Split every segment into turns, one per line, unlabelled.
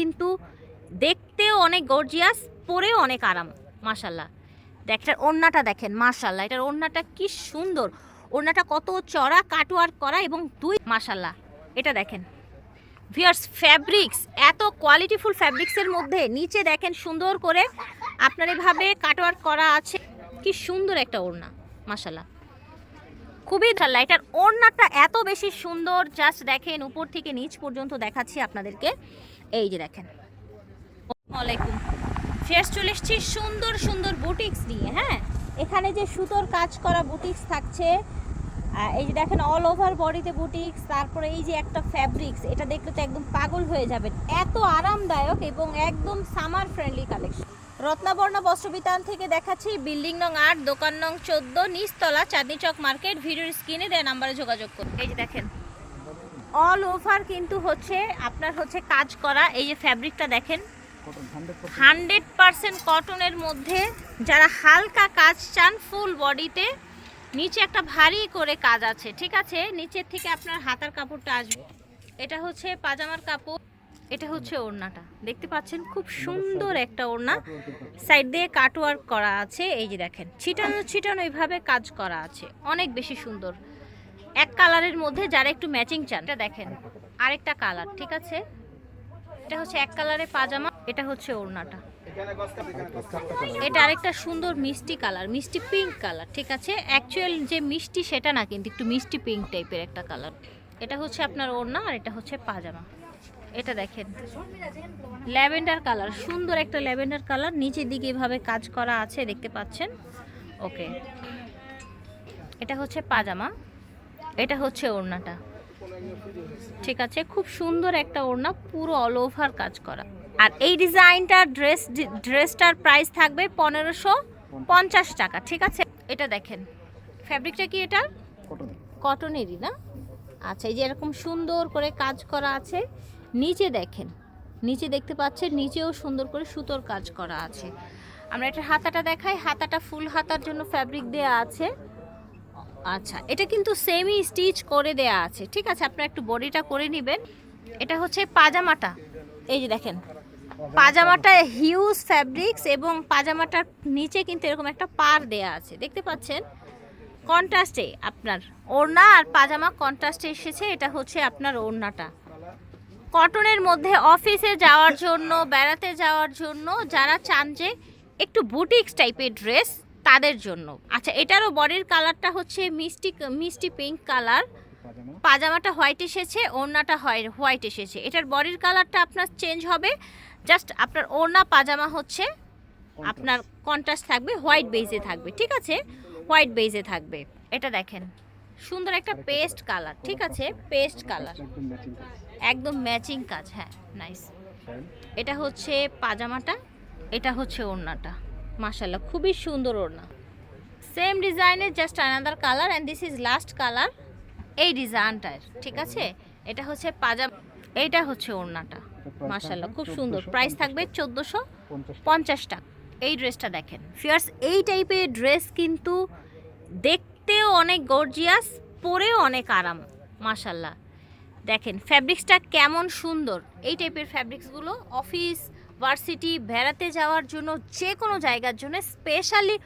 কিন্তু দেখতেও অনেক গর্জিয়াস পরেও অনেক আরাম মাশাল্লাহ দেখটার ওড়নাটা দেখেন মাশাল্লাহ এটার ওড়নাটা কি সুন্দর। ওড়নাটা কত চড়া, কাটওয়ার্ক করা এবং দুই মাশাল্লাহ এটা দেখেন। ভিয়ার্স ফ্যাব্রিক্স এত কোয়ালিটিফুল ফ্যাব্রিক্সের মধ্যে নিচে দেখেন সুন্দর করে, আপনার এভাবে কাটওয়ার্ক করা আছে, কি সুন্দর একটা ওড়না মাশাল্লাহ খুবই ভালো এটার ওড়নাটা এত বেশি সুন্দর জাস্ট দেখেন উপর থেকে নিচ পর্যন্ত দেখাচ্ছি আপনাদেরকে। এই যে দেখেন। ওয়ালাইকুম। ফেস চলে এসছি সুন্দর সুন্দর বুটিক্স নিয়ে হ্যাঁ? এখানে যে সুতোর কাজ করা বুটিক্স থাকছে এই যে দেখেন অল ওভার বডিতে বুটিক্স তারপরে এই যে একটা ফ্যাব্রিক্স এটা দেখলে তো একদম পাগল হয়ে যাবেন। এত আরামদায়ক এবং একদম summer friendly collection Ratnabarna Bastrabitan থেকে দেখাচ্ছি, বিল্ডিং নং আট, দোকান নং চোদ্দ, নিচতলা, চাঁদনি চক মার্কেট ভিডিওর স্ক্রিনে দেয় নাম্বারে যোগাযোগ করুন। এই যে দেখেন অল ওভার কিন্তু হচ্ছে আপনার হচ্ছে কাজ করা এই যে ফ্যাব্রিকটা দেখেন। হান্ড্রেড পারসেন্ট কটনের মধ্যে যারা হালকা কাজ চান ফুল বডিতে নিচে একটা ভারী করে কাজ আছে ঠিক আছে? নিচের থেকে আপনার হাতার কাপড়টা আসবে। এটা হচ্ছে পাজামার কাপড় এটা হচ্ছে ওড়নাটা। দেখতে পাচ্ছেন খুব সুন্দর একটা ওড়না। সাইড দিয়ে কাটওয়ার্ক করা আছে এই যে দেখেন। ছিটানো ছিটানো এইভাবে কাজ করা আছে। অনেক বেশি সুন্দর। এক কালারের মধ্যে যারা একটু ম্যাচিং চান, এটা দেখেন। আরেকটা কালার, ঠিক আছে? এটা হচ্ছে এক কালারের পাজামা, এটা হচ্ছে ওড়নাটা। এটা আরেকটা সুন্দর মিষ্টি কালার, মিষ্টি পিঙ্ক কালার, ঠিক আছে? অ্যাকচুয়াল যে মিষ্টি, সেটা না, কিন্তু একটু মিষ্টি পিঙ্ক টাইপের একটা কালার। এটা হচ্ছে আপনার ওড়না আর এটা হচ্ছে পাজামা। এটা দেখেন। ল্যাভেন্ডার কালার, সুন্দর একটা ল্যাভেন্ডার কালার। নিচের দিকে এভাবে কাজ করা আছে, দেখতে পাচ্ছেন? ওকে। এটা হচ্ছে পাজামা। এটা হচ্ছে ওড়নাটা। ঠিক আছে? খুব সুন্দর একটা ওড়না পুরো অল ওভার কাজ করা। আর এই ডিজাইনটার ড্রেস ড্রেসটার প্রাইস থাকবে পনেরোশো পঞ্চাশ টাকা ঠিক আছে? এটা দেখেন ফ্যাব্রিকটা কি এটা কটনেরই না? আচ্ছা এই যে এরকম সুন্দর করে কাজ করা আছে নিচে দেখেন নিচে দেখতে পাচ্ছেন নিচেও সুন্দর করে সুতোর কাজ করা আছে। আমরা এটা হাতাটা দেখাই হাতাটা ফুল হাতার জন্য ফ্যাব্রিক দেয়া আছে। আচ্ছা এটা কিন্তু সেমি স্টিচ করে দেয়া আছে। ঠিক আছে, আপনারা একটু বডিটা করে নেবেন। এটা হচ্ছে পাজামাটা। এই যে দেখেন, পাজামাটা হিউজ ফ্যাব্রিক্স এবং পাজামাটার নিচে কিন্তু এরকম একটা পার দেয়া আছে। দেখতে পাচ্ছেন? কন্ট্রাস্টে আপনার ওড়না আর পাজামা কন্ট্রাস্টে এসেছে। এটা হচ্ছে আপনার ওড়নাটা। কটনের মধ্যে অফিসে যাওয়ার জন্য, বেড়াতে যাওয়ার জন্য যারা চান যে একটু বুটিক্স টাইপের ড্রেস তাদের জন্য। আচ্ছা এটারও বডির কালারটা হচ্ছে মিষ্টি মিষ্টি পিঙ্ক কালার। পাজামাটা হোয়াইট এসেছে ওড়নাটা হয় হোয়াইট এসেছে। এটার বডির কালারটা আপনার চেঞ্জ হবে। জাস্ট আপনার ওড়না পাজামা হচ্ছে আপনার কন্ট্রাস্ট থাকবে হোয়াইট বেজে থাকবে ঠিক আছে? হোয়াইট বেজে থাকবে। এটা দেখেন সুন্দর একটা পেস্ট কালার। ঠিক আছে? Paste colour. একদম ম্যাচিং কাজ। হ্যাঁ নাইস এটা হচ্ছে পাজামাটা এটা হচ্ছে ওড়নাটা। মাশাল্লাহ খুবই সুন্দর ওড়না। সেম ডিজাইনের just another colour and this is last colour এই ডিজাইনটার, ঠিক আছে? এটা হচ্ছে পাজামা, এইটা হচ্ছে ওড়নাটা মাশাল্লাহ খুব সুন্দর। প্রাইস থাকবে চোদ্দোশো পঞ্চাশ টাকা। এই ড্রেসটা দেখেন। ফিয়ার্স এই টাইপের ড্রেস কিন্তু দেখতেও অনেক গর্জিয়াস পরেও অনেক আরাম মাশাল্লাহ দেখেন ফ্যাব্রিক্সটা কেমন সুন্দর। এই টাইপের ফ্যাব্রিক্সগুলো অফিস ভার্সিটি বেড়াতে যাওয়ার জন্য যে কোনো জায়গার জন্য স্পেশালি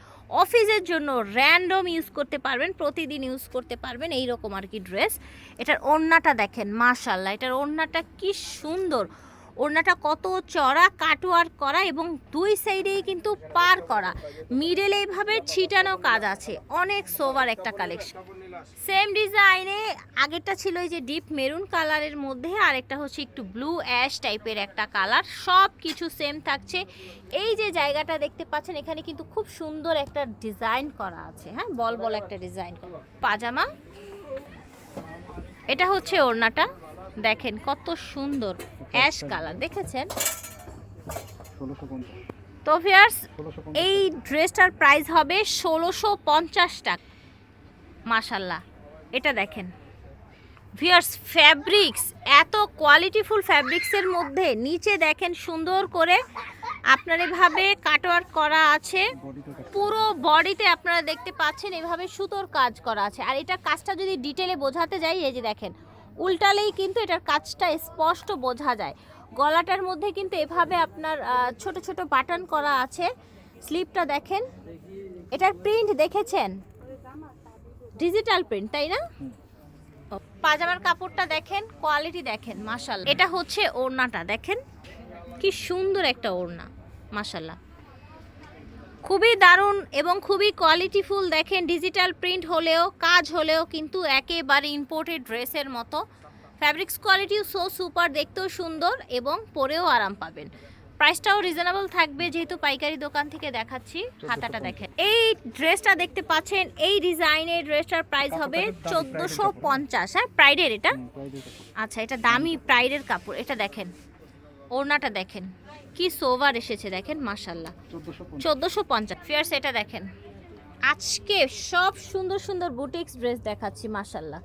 অফিসের জন্য র্যান্ডম ইউজ করতে পারবেন, প্রতিদিন ইউজ করতে পারবেন এই রকম আর কি ড্রেস এটার ওড়নাটা দেখেন মাশাল্লাহ এটার ওড়নাটা কি সুন্দর। ওড়নাটা কত চড়া কাটওয়ার্ক করা এবং দুই সাইডেই কিন্তু পার করা। মিডলে এইভাবে ছিটানো কাজ আছে, অনেক সোভার একটা কালেকশন। সেম ডিজাইনে, আগেরটা ছিল এই যে ডিপ মেরুন কালারের মধ্যে আর একটা হচ্ছে একটু ব্লু অ্যাশ টাইপের একটা কালার সব কিছু সেম থাকছে। এই যে জায়গাটা দেখতে পাচ্ছেন, এখানে কিন্তু খুব সুন্দর একটা ডিজাইন করা আছে হ্যাঁ? বল বল একটা ডিজাইন পাজামা। এটা হচ্ছে ওড়নাটা। দেখেন কত সুন্দর অ্যাশ কালার দেখেছেন? তো ভিয়ার্স এই ড্রেসটার প্রাইস হবে ষোলোশো পঞ্চাশ টাকা। মাশাল্লাহ এটা দেখেন। ভিয়ার্স ফ্যাব্রিক্স এত কোয়ালিটিফুল ফ্যাব্রিক্সের মধ্যে নিচে দেখেন সুন্দর করে আপনার এভাবে কাটওয়ার্ক করা আছে। পুরো বডিতে আপনারা দেখতে পাচ্ছেন এভাবে সুতোর কাজ করা আছে। আর এটা কাজটা যদি ডিটেলে বোঝাতে যাই এই যে দেখেন উল্টালেই কিন্তু এটার কাজটা স্পষ্ট বোঝা যায়। গলাটার মধ্যে কিন্তু এভাবে আপনার ছোট ছোট বাটন করা আছে। স্লিপটা দেখেন। এটার প্রিন্ট দেখেছেন? ডিজিটাল প্রিন্ট, তাই না? পাজামার কাপড়টা দেখেন, কোয়ালিটি দেখেন মাশাল্লাহ এটা হচ্ছে ওড়নাটা, দেখেন? কি সুন্দর একটা ওড়না মাশাল্লাহ খুবই দারুণ এবং খুবই কোয়ালিটিফুল দেখেন ডিজিটাল প্রিন্ট হলেও কাজ হলেও কিন্তু একেবারে ইম্পোর্টেড ড্রেসের মতো। ফ্যাব্রিক্স কোয়ালিটিও সো সুপার দেখতেও সুন্দর এবং পরেও আরাম পাবেন। প্রাইসটাও রিজনেবল থাকবে যেহেতু পাইকারি দোকান থেকে দেখাচ্ছি হাতাটা দেখেন। এই ড্রেসটা দেখতে পাচ্ছেন এই ডিজাইনের ড্রেসটার প্রাইস হবে চোদ্দোশো পঞ্চাশ হ্যাঁ প্রাইডের এটা। আচ্ছা এটা দামি প্রাইডের কাপড় এটা দেখেন। ওড়নাটা দেখেন। কি সোভার এসেছে দেখেন মাশাল্লাহ চোদ্দোশো পঞ্চাশ। ফিয়ার্স, এটা দেখেন। আজকে সব সুন্দর সুন্দর বুটিক্স ড্রেস দেখাচ্ছি মাশাল্লাহ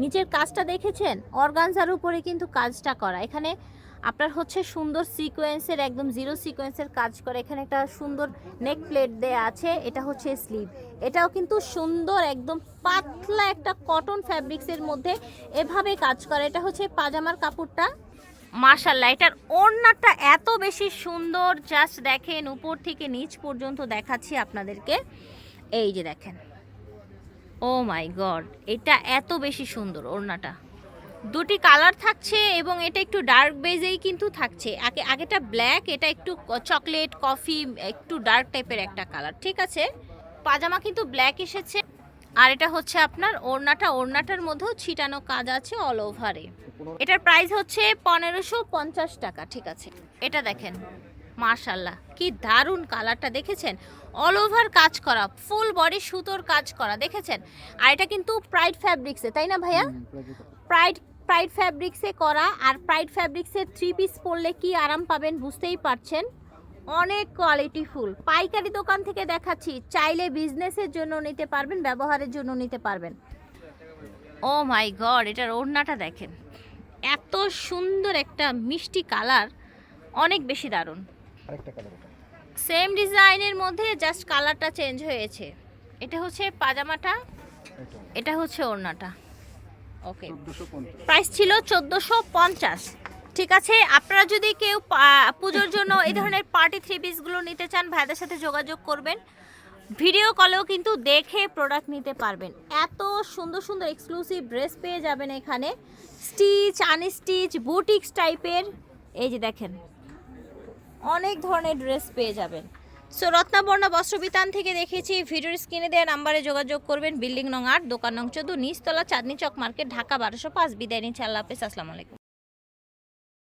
নিচের কাজটা দেখেছেন? অর্গানজার উপরে কিন্তু কাজটা করা। এখানে আপনার হচ্ছে সুন্দর সিকোয়েন্সের, একদম জিরো সিকোয়েন্সের কাজ করে। এখানে একটা সুন্দর নেক প্লেট দেয়া আছে, এটা হচ্ছে স্লিভ। এটাও কিন্তু সুন্দর, একদম পাতলা একটা কটন ফ্যাব্রিক্সের মধ্যে এভাবে কাজ করে। এটা হচ্ছে পাজামার কাপড়টা। মাশাল্লাহ এটার ওড়নাটা এত বেশি সুন্দর। জাস্ট দেখেন, উপর থেকে নিচ পর্যন্ত দেখাচ্ছি আপনাদেরকে। এই যে দেখেন। ও মাই গড এটা এত বেশি সুন্দর ওড়নাটা। দুটি কালার থাকছে এবং এটা একটু ডার্ক বেজেই কিন্তু থাকছে। আগে, আগেটা ব্ল্যাক এটা একটু চকলেট কফি একটু ডার্ক টাইপের একটা কালার ঠিক আছে? পাজামা কিন্তু ব্ল্যাক এসেছে। আর এটা হচ্ছে আপনার ওড়নাটা। ওড়নাটার মধ্যেও ছিটানো কাজ আছে অল ওভারে এটার প্রাইস হচ্ছে পনেরোশো পঞ্চাশ টাকা ঠিক আছে। এটা দেখেন মার্শাল্লাহ কি দারুণ কালারটা দেখেছেন? অল ওভার কাজ করা ফুল বডি সুতোর কাজ করা দেখেছেন? আর এটা কিন্তু প্রাইড ফ্যাব্রিক্সে তাই না ভাইয়া? প্রাইড প্রাইড ফ্যাব্রিক্সে করা আর প্রাইড ফ্যাব্রিক্সের থ্রি পিস পরলে কি আরাম পাবেন বুঝতেই পারছেন? অনেক কোয়ালিটি ফুল পাইকারি দোকান থেকে দেখাচ্ছি চাইলে বিজনেসের জন্য নিতে পারবেন ব্যবহারের জন্য নিতে পারবেন। ও মাই গড এটার ওড়নাটা দেখেন। এত সুন্দর একটা মিষ্টি কালার অনেক বেশি দারুণ।
আরেকটা কালার এটা।
সেম ডিজাইনের মধ্যে জাস্ট কালারটা চেঞ্জ হয়েছে। এটা হচ্ছে পাজামাটা
এটা।
এটা হচ্ছে ওড়নাটা। ওকে প্রাইস ছিল চোদ্দোশো পঞ্চাশ। ঠিক আছে? আপনারা যদি কেউ পা- পুজোর জন্য এই ধরনের পার্টি থ্রি পিসগুলো নিতে চান ভাইদের সাথে যোগাযোগ করবেন। ভিডিও কলেও কিন্তু দেখে প্রোডাক্ট নিতে পারবেন। এত সুন্দর সুন্দর এক্সক্লুসিভ ড্রেস পেয়ে যাবেন এখানে। স্টিচ আনস্টিচ বুটিক্স টাইপের এই যে দেখেন, অনেক ধরনের ড্রেস পেয়ে যাবেন। সো রত্নাবর্ণা বস্ত্রবিতান থেকে দেখেছি, ভিডিওর স্ক্রিনে দেওয়া নাম্বারে যোগাযোগ করবেন। বিল্ডিং নং আট, দোকান নং চোদ্দ, নিচতলা, চাঁদনি চক মার্কেট, ঢাকা বারোশো পাঁচ। বিদায় নিচ্ছে, আল্লাহ আসসালামু আলাইকুম।